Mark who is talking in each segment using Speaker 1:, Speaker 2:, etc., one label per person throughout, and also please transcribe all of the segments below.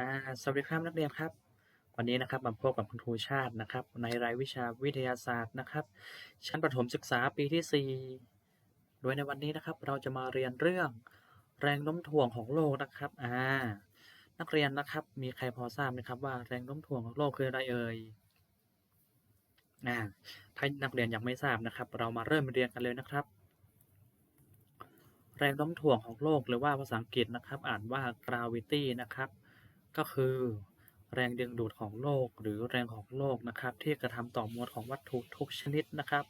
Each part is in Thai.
Speaker 1: อ่าสวัสดีครับนักเรียนครับ วันนี้นะครับมาพบกับคุณครูชาตินะครับ ในรายวิชาวิทยาศาสตร์นะครับ ชั้นประถมศึกษาปีที่ 4 โดยในวันนี้นะครับ เราจะมาเรียนเรื่องแรงโน้มถ่วงของโลกนะครับอ่านักเรียนนะครับ มีใครพอทราบไหมครับว่าแรงโน้มถ่วงของโลกคืออะไรเอ่ยอ่าถ้านักเรียนยังไม่ทราบนะครับ เรามาเริ่มเรียนกันเลยนะครับ แรงโน้มถ่วงของโลกหรือว่าภาษาอังกฤษนะครับ อ่านว่า gravity นะครับ ก็คือ แรงดึงดูดของโลกหรือแรงของโลกนะครับ ที่กระทำต่อมวลของวัตถุทุกชนิดนะครับ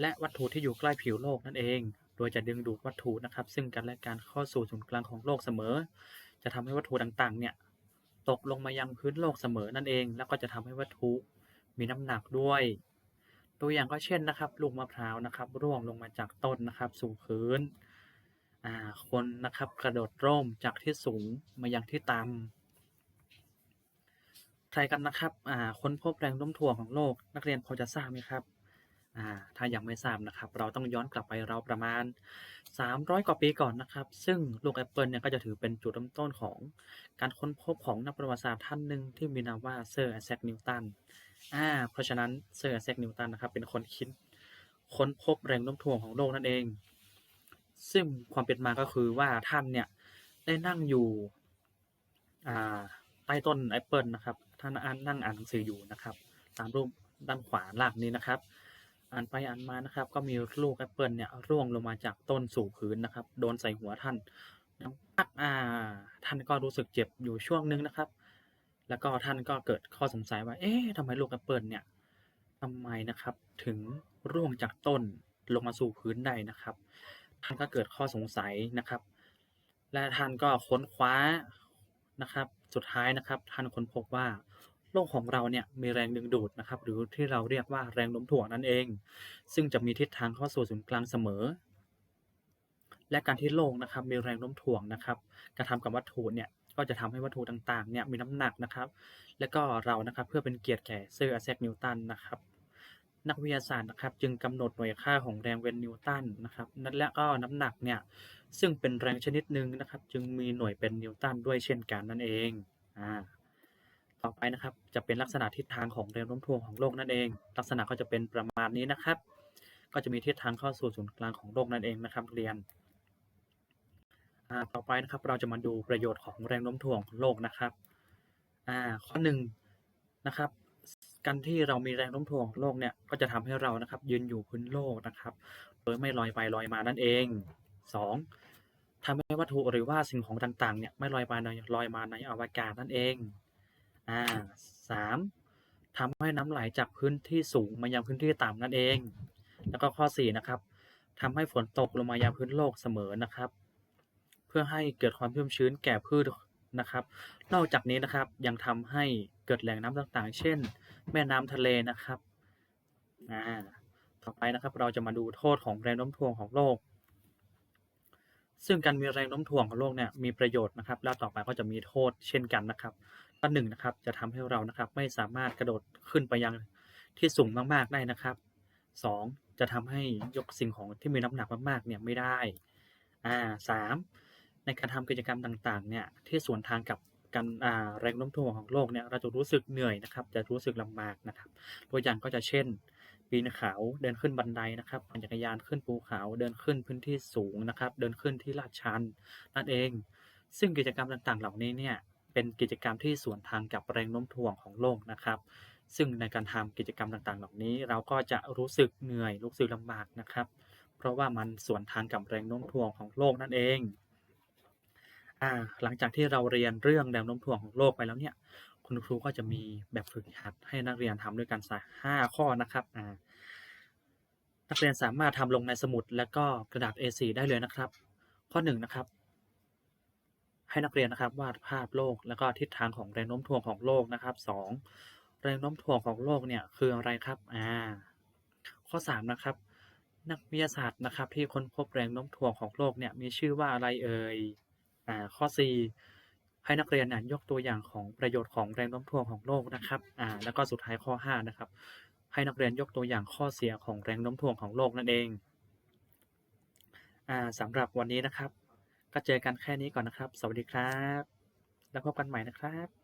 Speaker 1: และวัตถุที่อยู่ใกล้ผิวโลกนั่นเอง โดยจะดึงดูดวัตถุนะครับ ซึ่งกันและการเข้าสู่ศูนย์กลางของโลกเสมอ จะทำให้วัตถุต่างๆ เนี่ยตกลงมายังพื้นโลกเสมอนั่นเอง แล้วก็จะทำให้วัตถุมีน้ำหนักด้วยตัวอย่างก็เช่นนะครับ ลูกมะพร้าวนะครับร่วงลงมาจากต้นนะครับ สู่พื้นคนนะครับกระโดดร่มจากที่สูงมายังที่ต่ำ ใครกันนะครับอ่าค้นพบแรงโน้มถ่วงของโลก นักเรียนพอจะทราบไหมครับอ่าถ้ายังไม่ทราบนะครับ เราต้องย้อนกลับไปเราประมาณ 300 กว่าปีก่อนนะครับ ซึ่งลูกแอปเปิลเนี่ยก็จะถือเป็นจุดเริ่มต้นของ การค้นพบของนักประวัติศาสตร์ท่านหนึ่งที่มีนามว่าเซอร์ไอแซคนิวตันอ่าเพราะฉะนั้นเซอร์ไอแซคนิวตันนะครับเป็นคนคิดค้นพบแรงโน้มถ่วงของโลกนั่นเอง ซึ่งความเป็นมาก็คือว่าท่านเนี่ยได้นั่งอยู่อ่าใต้ต้นแอปเปิลนะครับ ท่านอ่านนั่งอ่านหนังสืออยู่นะครับ ตามรูปด้านขวาล่างนี้นะครับ อ่านไปอ่านมานะครับ ก็มีลูกแอปเปิลเนี่ยร่วงลงมาจากต้นสู่พื้นนะครับ โดนใส่หัวท่านดังปักอ่า ท่านก็รู้สึกเจ็บอยู่ช่วงนึงนะครับ แล้วก็ท่านก็เกิดข้อสงสัยว่า เอ๊ะทำไมลูกแอปเปิลเนี่ยทำไมนะครับ ถึงร่วงจากต้นลงมาสู่พื้นได้นะครับ ท่านก็เกิดข้อสงสัยนะครับ และท่านก็ค้นคว้านะครับ สุดท้ายนะครับท่านค้นพบว่าโลกของเราเนี่ยมีแรงดึงดูดนะครับหรือที่เราเรียกว่าแรงโน้มถ่วงนั่นเอง ซึ่งจะมีทิศทางเข้าสู่ศูนย์กลางเสมอ และการที่โลกนะครับมีแรงโน้มถ่วงนะครับกระทำกับวัตถุเนี่ยก็จะทำให้วัตถุต่างๆเนี่ยมีน้ำหนักนะครับ และก็เรานะครับเพื่อเป็นเกียรติแก่เซอร์ไอแซคนิวตันนะครับ นักวิทยาศาสตร์นะครับ จึงกำหนดหน่วยค่าของแรงเวนนิวตันนะครับนั่นและก็น้ำหนักเนี่ยซึ่งเป็นแรงชนิดหนึ่งนะครับ จึงมีหน่วยเป็นนิวตันด้วยเช่นกันนั่นเองอ่าต่อไปนะครับจะเป็นลักษณะทิศทางของแรงโน้มถ่วงของโลกนั่นเอง ลักษณะก็จะเป็นประมาณนี้นะครับ ก็จะมีทิศทางเข้าสู่ศูนย์กลางของโลกนั่นเองนะครับเรียนอ่าต่อไปนะครับเราจะมาดูประโยชน์ของแรงโน้มถ่วงของโลกนะครับอ่าข้อหนึ่งนะครับ การที่เรามีแรงโน้มถ่วงโลกเนี่ยก็จะทำให้เรานะครับ ยืนอยู่พื้นโลกนะครับ โดยไม่ลอยไปลอยมานั่นเองสองทำให้วัตถุหรือว่าสิ่งของต่างๆเนี่ยไม่ลอยไปลอยมาในอวกาศนั่นเองอ่าสามทำให้น้ำไหลจากพื้นที่สูงมายังพื้นที่ต่ำนั่นเอง แล้วก็ข้อสี่นะครับทำให้ฝนตกลงมายังพื้นโลกเสมอนะครับ เพื่อให้เกิดความชุ่มชื้นแก่พืชนะครับ นอกจากนี้นะครับยังทำให้ เกิดแหล่งน้ำต่างๆ เช่น แม่น้ำทะเลนะครับอ่าต่อไปนะครับเราจะมาดูโทษของแรงโน้มถ่วงของโลก ซึ่งการมีแรงโน้มถ่วงของโลกเนี่ยมีประโยชน์นะครับ แล้วต่อไปก็จะมีโทษเช่นกันนะครับข้อหนึ่งนะครับจะทำให้เรานะครับไม่สามารถกระโดดขึ้นไปยังที่สูงมากๆได้นะครับสองจะทำให้ยกสิ่งของที่มีน้ำหนักมากๆเนี่ยไม่ได้อ่าสามในการทำกิจกรรมต่างๆเนี่ยที่สวนทางกับ การแรงโน้มถ่วงของโลกเนี่ยเราจะรู้สึกเหนื่อยนะครับ จะรู้สึกลำบากนะครับ ตัวอย่างก็จะเช่น ปีนเขาเดินขึ้นบันไดนะครับปั่นจักรยานขึ้นภูเขาเดินขึ้นพื้นที่สูงนะครับ เดินขึ้นที่ลาดชันนั่นเอง ซึ่งกิจกรรมต่างๆ เหล่านี้เนี่ยเป็นกิจกรรมที่สวนทางกับแรงโน้มถ่วงของโลกนะครับซึ่งในการทำกิจกรรมต่างๆ เหล่านี้ เราก็จะรู้สึกเหนื่อยรู้สึกลำบากนะครับ เพราะว่ามันสวนทางกับแรงโน้มถ่วงของโลกนั่นเอง อ่า หลังจากที่เราเรียนเรื่องแรงโน้มถ่วงของโลกไปแล้วเนี่ย คุณครูก็จะมีแบบฝึกหัดให้นักเรียนทำด้วยกันสักห้าข้อนะครับ อ่า นักเรียนสามารถทำลงในสมุด และก็กระดาษ A4 ได้เลยนะครับ ข้อหนึ่งนะครับ ให้นักเรียนนะครับวาดภาพโลก แล้วก็ทิศทางของแรงโน้มถ่วงของโลกนะครับสองแรงโน้มถ่วงของโลกเนี่ยคืออะไรครับ อ่า ข้อสามนะครับนักวิทยาศาสตร์นะครับที่ค้นพบแรงโน้มถ่วงของโลกเนี่ยมีชื่อว่าอะไรเอ่ย อ่าข้อสี่ให้นักเรียนเนี่ยยกตัวอย่างของประโยชน์ของแรงโน้มถ่วงของโลกนะครับอ่าแล้วก็สุดท้ายข้อห้านะครับ ให้นักเรียนยกตัวอย่างข้อเสียของแรงโน้มถ่วงของโลกนั่นเองอ่าสำหรับวันนี้นะครับ ก็เจอกันแค่นี้ก่อนนะครับ สวัสดีครับ แล้วพบกันใหม่นะครับ